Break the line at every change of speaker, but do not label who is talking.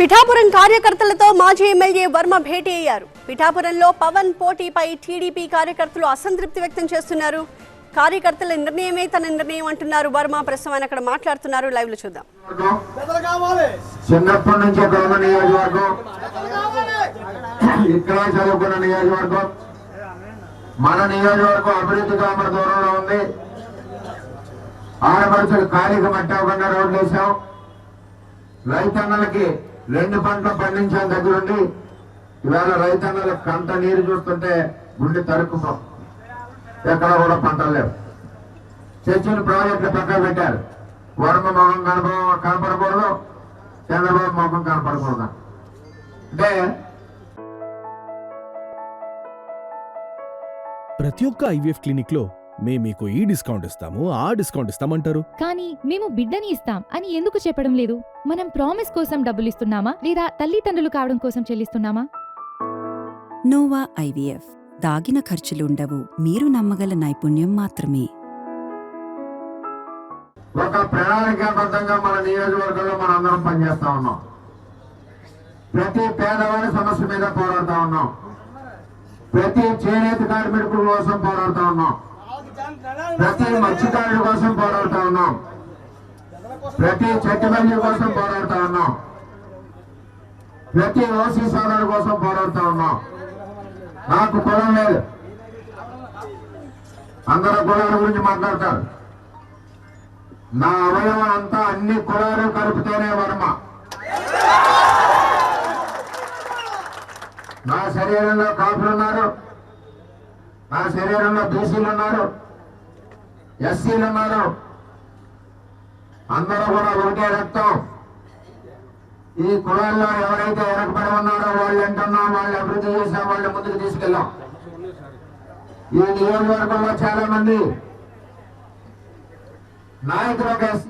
పిఠాపురం కార్యకర్తలతో మాజీ ఎమ్మెల్యే వర్మ భేటీ అయ్యారు. పిఠాపురంలో పవన్ పోటీపై టీడీపీ కార్యకర్తలు అసంతృప్తి వ్యక్తం చేస్తున్నారు. కార్యకర్తల నిర్ణయమే తన నిర్ణయం అంటున్నారు వర్మ. ప్రస్తుతం ఆయన అక్కడ మాట్లాడుతున్నారు. లైవ్లో చూద్దాం.
చిన్నప్పటి నుంచి నియోజకవర్గం. ఇక్కడ చదువుకున్న నియోజకవర్గం. మన నియోజకవర్గం అభివృద్ధి కామర దూరంలో ఉంది. ఆడపడుచులు ఖాళీకి మట్టి అవ్వకుండా రోడ్లు వేసాం రైతన్నలకి రెండు పంటలు పండించాం దగ్గరుండి ఇవాళ రైతన్నలకు కంట నీరు చూస్తుంటే గుండె తరుక్కుపోం ఎక్కడ కూడా పంటలు లేవు. చర్చిలు ప్రాజెక్టులు పక్కన పెట్టారు. వర్మ మొహం కనప కనపడకూడదు. చంద్రబాబు మొహం కనపడకూడదు. అంటే
ప్రతి ఒక్క ఐవీఎఫ్ క్లినిక్లో మేము మీకు ఈ డిస్కౌంట్ ఇస్తాము ఆ డిస్కౌంట్ ఇస్తామంటారు.
కానీ మేము బిడ్డని ఇస్తాం అని ఎందుకు చెప్పడం లేదు? మనం ప్రామిస్ కోసం డబ్బులు ఇస్తున్నామా? లేదా తల్లిదండ్రులు కావడం కోసం చెల్లిస్తున్నామా?
Nova IVF. దాగిన ఖర్చులుండవు మీరు నమ్మగల నైపుణ్యం మాత్రమే.
ఒక ప్రణాళికాబద్ధంగా మన నియోజకవర్గంలో మనం అందరం పనిచేస్తా ఉన్నాం. ప్రతి పేదవాడి సమస్య మీద పోరాడుతా ఉన్నాం. ప్రతి చేనేత కార్మికుల కోసం పోరాడుతా ఉన్నాం. ప్రతి మత్స్యకారుల కోసం పోరాడుతా ఉన్నాం. ప్రతి చెట్టుబల్లి కోసం పోరాడుతా ఉన్నాం. ప్రతి ఓసీ సోదరుల కోసం పోరాడుతా ఉన్నాం. నాకు కులం లేదు. అందరూ కులాల గురించి మాట్లాడతారు. నా అవయవం అంతా అన్ని కులాలు కలుపుతేనే వర్మ. నా శరీరంలో కాపులు ఉన్నారు నా శరీరంలో బీసీలు ఉన్నారు ఎస్సీలు ఉన్నారు అందరూ కూడా ఒకటే రక్తం. ఈ కులాల్లో ఎవరైతే వెనకబడి ఉన్నారో వాళ్ళు అంటున్నాం వాళ్ళు అభివృద్ధి చేసినా వాళ్ళు ముందుకు తీసుకెళ్ళాం ఈ నియోజకవర్గంలో చాలా మంది నాయకులు ఒక